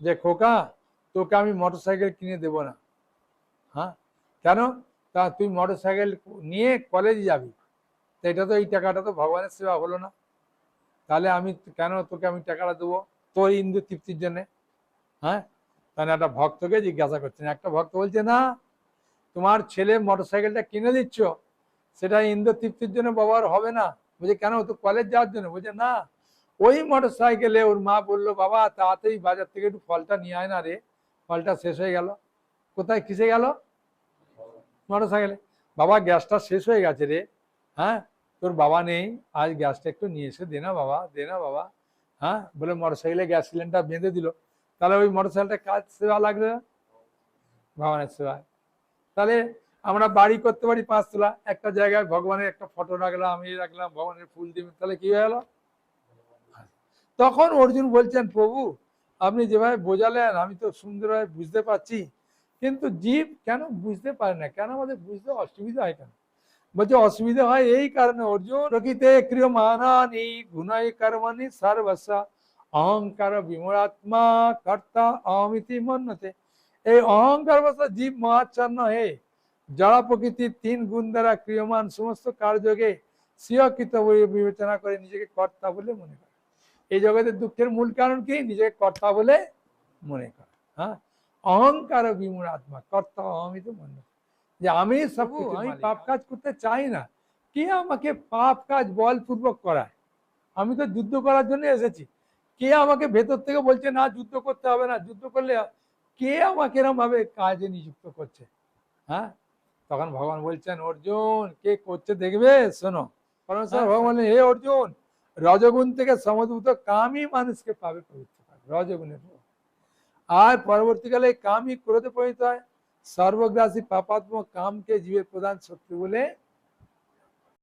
যে, খোকা, তোকে আমি মোটর সাইকেল কিনে দেব না। হ্যাঁ? কেন? তা তুই মোটর সাইকেল নিয়ে কলেজে যাবি। তো এটা তো এই টাকাটা তো ভগবানের সেবা হলো না। তাহলে আমি কেন তোকে আমি টাকাটা দেবো? তোর ইন্দু তৃপ্তির জন্যে। হ্যাঁ? তাহলে একটা ভক্তকে জিজ্ঞাসা করছেন। একটা ভক্ত বলছে, না, তোমার ছেলে মোটর সাইকেলটা কিনে দিচ্ছ। সেটা ইন্দ্র তৃপ্তির জন্য ব্যবহার হবে না। বলছে, কেন? তো কলেজ যাওয়ার জন্য। বলছে, না ওই মোটর সাইকেলে ওর মা বলল, বাবা, তাড়াতাড়ি বাজার থেকে একটু ফলটা নিয়ে আয় না রে, ফলটা শেষ হয়ে গেল। কোথায়, কিসে গেল? মোটর সাইকেলে বাবা, গ্যাসটা শেষ হয়ে গেছে রে হ্যাঁ? তোর বাবা নেই, আজ গ্যাসটা একটু নিয়ে এসে দে না বাবা, দে না বাবা হ্যাঁ? বলে মোটর সাইকেলে গ্যাস সিলিন্ডার বেঁধে দিল। তাহলে ওই মোটর সাইকেলটা কাজ সেবা লাগবে? ভগবানের সেবায়। তাহলে আমরা বাড়ি করতে পারি পাঁচতলা। একটা জায়গায় ভগবানের একটা ফটো রাখলাম আমি রাখলাম, ভগবানের ফুল দিবেন তাহলে কি হয়ে গেল? তখন অর্জুন বলছেন, প্রভু, আপনি যেভাবে বোঝালেন, আমি তো সুন্দরভাবে বুঝতে পারছি। কিন্তু জীব কেন বুঝতে পারে না? কেন আমাদের বুঝতে অসুবিধা হয় কেন? বলছে, অসুবিধা হয় এই কারণে অর্জুন, প্রকৃতে ক্রিয়মানানি গুণাই কর্মানি সর্বস্ব। অহংকার বিমরাত্মা কর্তা অমিতি মন্যতে এই অহংকার বসা জীব মহাচ্ছন্ন হে। জড়া প্রকৃতির তিন গুণ দ্বারা ক্রিয়মান সমস্ত কার্যকে স্বীয়কৃত বলে বিবেচনা করে নিজেকে কর্তা বলে মনে করে। এই জগতের দুঃখের মূল কারণ কি? নিজেকে কর্তা বলে মনে করে। হ্যাঁ? অহংকার ও বিমূঢ় আত্মা। কর্তা অমিত মনে যে আমি সব আমি পাপ কাজ করতে চাই না। কে আমাকে পাপ কাজ বলপূর্বক করায়? আমি তো যুদ্ধ করার জন্য এসেছি। কে আমাকে ভেতর থেকে বলছে না যুদ্ধ করতে হবে না। যুদ্ধ করলে কে আমাকে এরম ভাবে কাজে নিযুক্ত করছে? হ্যাঁ? তখন ভগবান বলছেন অর্জুন কে করছে দেখবে? শোনো। পরমেশ্বর ভগবান বললেন, হে অর্জুন রজগুণ থেকে সমদ্ভূত কামই মানুষকে পাবে পবিত্র করে রজগুণের। আর পরবর্তীকালে কামই ক্রোধে পরিণত হয় সর্বগ্রাসী পাপাত্ম কামকে জীবের প্রধান শক্তি বলে